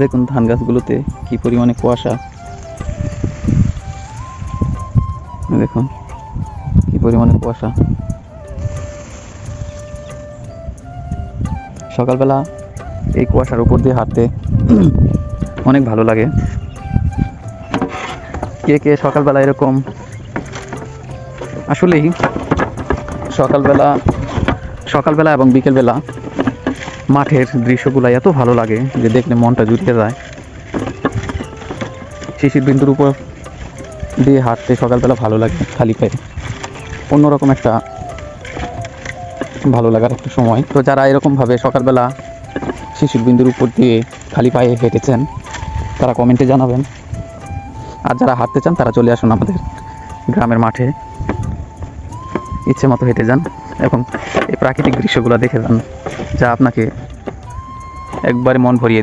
দেখুন ধান গাছগুলোতে কি পরিমাণে কুয়াশা। দেখুন কি পরিমাণে কুয়াশা। সকালবেলা এই কুয়াশার উপর দিয়ে হাঁটতে অনেক ভালো লাগে। কে কে সকালবেলা এরকম আসলেই সকালবেলা সকালবেলা এবং বিকেলবেলা মাঠের দৃশ্যগুলো এত ভালো লাগে যে দেখলে মনটা জুড়িয়ে যায়। শিশির বিন্দুর উপর দিয়ে হাঁটতে সকালবেলা ভালো লাগে, খালি পায়ে অন্যরকম একটা ভালো লাগার একটা সময়। তো যারা এরকমভাবে সকালবেলা শিশির বিন্দুর উপর দিয়ে খালি পায়ে হেঁটেছেন, তারা কমেন্টে জানাবেন। আর যারা হাঁটতে চান, তারা চলে আসুন আমাদের গ্রামের মাঠে। ইচ্ছে মতো হেঁটে যান এবং এই প্রাকৃতিক দৃশ্যগুলো দেখে যান, যা আপনাকে একবারে মন ভরিয়ে দিবে।